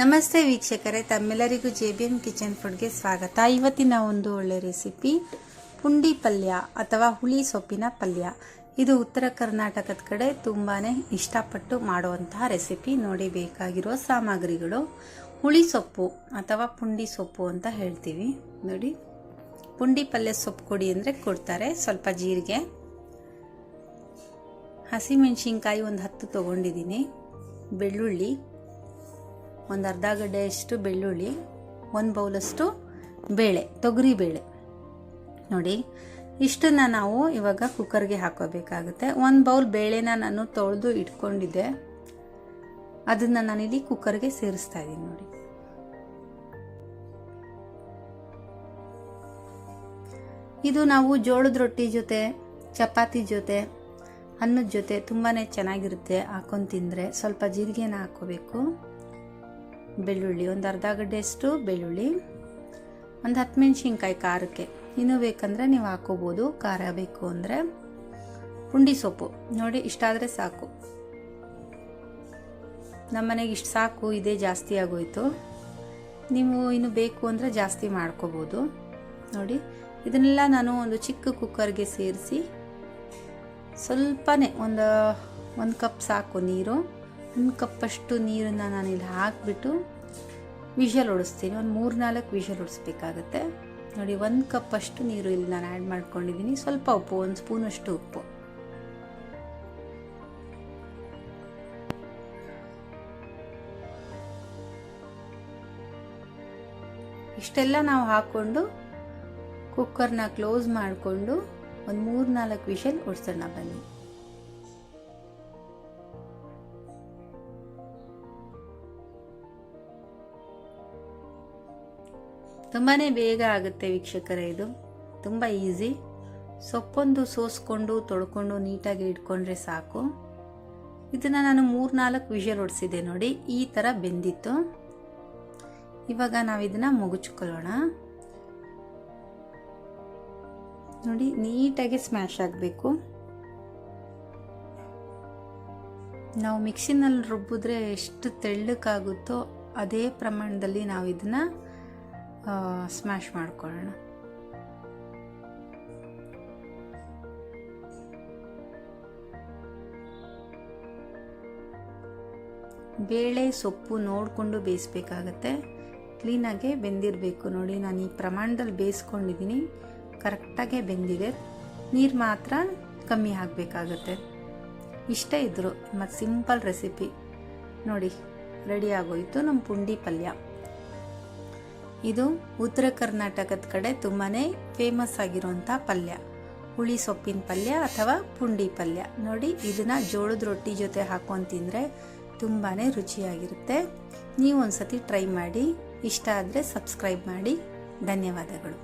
ನಮಸ್ತೆ ವೀಕ್ಷಕರೇ, ತಮ್ಮೆಲ್ಲರಿಗೂ ಜೆ ಬಿ ಎಂ ಕಿಚನ್ ಫುಡ್ಗೆ ಸ್ವಾಗತ. ಇವತ್ತಿನ ಒಂದು ಒಳ್ಳೆ ರೆಸಿಪಿ, ಪುಂಡಿ ಪಲ್ಯ ಅಥವಾ ಹುಳಿ ಸೊಪ್ಪಿನ ಪಲ್ಯ. ಇದು ಉತ್ತರ ಕರ್ನಾಟಕದ ಕಡೆ ತುಂಬಾ ಇಷ್ಟಪಟ್ಟು ಮಾಡುವಂತಹ ರೆಸಿಪಿ. ನೋಡಿ ಬೇಕಾಗಿರೋ ಸಾಮಗ್ರಿಗಳು. ಹುಳಿ ಸೊಪ್ಪು ಅಥವಾ ಪುಂಡಿ ಸೊಪ್ಪು ಅಂತ ಹೇಳ್ತೀವಿ. ನೋಡಿ, ಪುಂಡಿ ಪಲ್ಯ ಸೊಪ್ಪು ಕೊಡಿ ಅಂದರೆ ಕೊಡ್ತಾರೆ. ಸ್ವಲ್ಪ ಜೀರಿಗೆ, ಹಸಿಮೆಣಸಿನ್ಕಾಯಿ ಒಂದು ಹತ್ತು ತೊಗೊಂಡಿದ್ದೀನಿ. ಬೆಳ್ಳುಳ್ಳಿ ಒಂದು ಅರ್ಧ ಗಡ್ಡೆಯಷ್ಟು ಬೆಳ್ಳುಳ್ಳಿ, ಒಂದು ಬೌಲಷ್ಟು ಬೇಳೆ, ತೊಗರಿ ಬೇಳೆ. ನೋಡಿ, ಇಷ್ಟನ್ನು ನಾವು ಇವಾಗ ಕುಕ್ಕರ್ಗೆ ಹಾಕೋಬೇಕಾಗುತ್ತೆ. ಒಂದು ಬೌಲ್ ಬೇಳೆನ ನಾನು ತೊಳೆದು ಇಟ್ಕೊಂಡಿದ್ದೆ. ಅದನ್ನು ನಾನಿಲ್ಲಿ ಕುಕ್ಕರ್ಗೆ ಸೇರಿಸ್ತಾ ಇದ್ದೀನಿ ನೋಡಿ. ಇದು ನಾವು ಜೋಳದ ರೊಟ್ಟಿ ಜೊತೆ, ಚಪಾತಿ ಜೊತೆ, ಅನ್ನದ ಜೊತೆ ತುಂಬಾ ಚೆನ್ನಾಗಿರುತ್ತೆ ಹಾಕೊಂಡು ತಿಂದರೆ. ಸ್ವಲ್ಪ ಜೀರಿಗೆನ ಹಾಕ್ಕೋಬೇಕು. ಬೆಳ್ಳುಳ್ಳಿ, ಒಂದು ಅರ್ಧ ಗಡ್ಡೆಯಷ್ಟು ಬೆಳ್ಳುಳ್ಳಿ, ಒಂದು ಹತ್ತು ಮೆಣಸಿನ್ಕಾಯಿ ಖಾರಕ್ಕೆ. ಇನ್ನೂ ಬೇಕಂದರೆ ನೀವು ಹಾಕೋಬೋದು. ಖಾರ ಬೇಕು ಅಂದರೆ ಪುಂಡಿ ಸೊಪ್ಪು. ನೋಡಿ ಇಷ್ಟಾದರೆ ಸಾಕು. ನಮ್ಮ ಮನೆಗೆ ಇಷ್ಟು ಸಾಕು, ಇದೇ ಜಾಸ್ತಿ ಆಗೋಯ್ತು. ನೀವು ಇನ್ನು ಬೇಕು ಅಂದರೆ ಜಾಸ್ತಿ ಮಾಡ್ಕೋಬೋದು. ನೋಡಿ, ಇದನ್ನೆಲ್ಲ ನಾನು ಒಂದು ಚಿಕ್ಕ ಕುಕ್ಕರ್ಗೆ ಸೇರಿಸಿ ಸ್ವಲ್ಪನೇ ಒಂದು ಒಂದು ಕಪ್ ಸಾಕು ನೀರು. ಒಂದು ಕಪ್ಪಷ್ಟು ನೀರನ್ನು ಇಲ್ಲಿ ಹಾಕಿಬಿಟ್ಟು ವಿಷಲ್ ಓಡಿಸ್ತೀನಿ. ಒಂದು ಮೂರು ನಾಲ್ಕು ವಿಷಲ್ ಓಡಿಸ್ಬೇಕಾಗತ್ತೆ. ನೋಡಿ, ಒಂದು ಕಪ್ಪಷ್ಟು ನೀರು ಇಲ್ಲಿ ನಾನು ಆ್ಯಡ್ ಮಾಡ್ಕೊಂಡಿದ್ದೀನಿ. ಸ್ವಲ್ಪ ಉಪ್ಪು, ಒಂದು ಸ್ಪೂನಷ್ಟು ಉಪ್ಪು. ಇಷ್ಟೆಲ್ಲ ನಾವು ಹಾಕ್ಕೊಂಡು ಕುಕ್ಕರ್ನ ಕ್ಲೋಸ್ ಮಾಡಿಕೊಂಡು ಒಂದು ಮೂರು ನಾಲ್ಕು ವಿಷಲ್ ಓಡಿಸೋಣ ಬನ್ನಿ. ತುಂಬಾ ಬೇಗ ಆಗುತ್ತೆ ವೀಕ್ಷಕರೇ ಇದು. ತುಂಬ ಈಸಿ ಸೊಪ್ಪೊಂದು ಸೋಸ್ಕೊಂಡು, ತೊಳ್ಕೊಂಡು, ನೀಟಾಗಿ ಇಟ್ಕೊಂಡ್ರೆ ಸಾಕು. ಇದನ್ನು ನಾನು ಮೂರು ನಾಲ್ಕು ವಿಷಲ್ ಹೊಡಿಸಿದೆ ನೋಡಿ, ಈ ಥರ ಬೆಂದಿತ್ತು. ಇವಾಗ ನಾವು ಇದನ್ನು ಮುಗುಚ್ಕೊಳ್ಳೋಣ. ನೋಡಿ, ನೀಟಾಗಿ ಸ್ಮ್ಯಾಶ್ ಆಗಬೇಕು. ನಾವು ಮಿಕ್ಸಿನಲ್ಲಿ ರುಬ್ಬಿದ್ರೆ ಎಷ್ಟು ತೆಳ್ಳಕ್ಕಾಗುತ್ತೋ ಅದೇ ಪ್ರಮಾಣದಲ್ಲಿ ನಾವು ಇದನ್ನು ಸ್ಮ್ಯಾಶ್ ಮಾಡ್ಕೊಳ್ಳೋಣ. ಬೇಳೆ ಸೊಪ್ಪು ನೋಡಿಕೊಂಡು ಬೇಯಿಸ್ಬೇಕಾಗತ್ತೆ. ಕ್ಲೀನಾಗೆ ಬೆಂದಿರಬೇಕು ನೋಡಿ. ನಾನು ಈ ಪ್ರಮಾಣದಲ್ಲಿ ಬೇಯಿಸ್ಕೊಂಡಿದ್ದೀನಿ. ಕರೆಕ್ಟಾಗೆ ಬೆಂದಿದೆ. ನೀರು ಮಾತ್ರ ಕಮ್ಮಿ ಆಗಬೇಕಾಗತ್ತೆ ಇಷ್ಟೇ ಇದ್ದರು ಮತ್ತು ಸಿಂಪಲ್ ರೆಸಿಪಿ. ನೋಡಿ, ರೆಡಿ ಆಗೋಯಿತು ನಮ್ಮ ಪುಂಡಿ ಪಲ್ಯ. ಇದು ಉತ್ತರ ಕರ್ನಾಟಕದ ಕಡೆ ತುಂಬಾ ಫೇಮಸ್ ಆಗಿರುವಂಥ ಪಲ್ಯ. ಹುಳಿ ಸೊಪ್ಪಿನ ಪಲ್ಯ ಅಥವಾ ಪುಂಡಿ ಪಲ್ಯ. ನೋಡಿ, ಇದನ್ನು ಜೋಳದ ರೊಟ್ಟಿ ಜೊತೆ ಹಾಕೊಂಡು ತಿಂದರೆ ತುಂಬಾ ರುಚಿಯಾಗಿರುತ್ತೆ. ನೀವು ಒಂದು ಸತಿ ಟ್ರೈ ಮಾಡಿ, ಇಷ್ಟ ಆದರೆ ಸಬ್ಸ್ಕ್ರೈಬ್ ಮಾಡಿ. ಧನ್ಯವಾದಗಳು.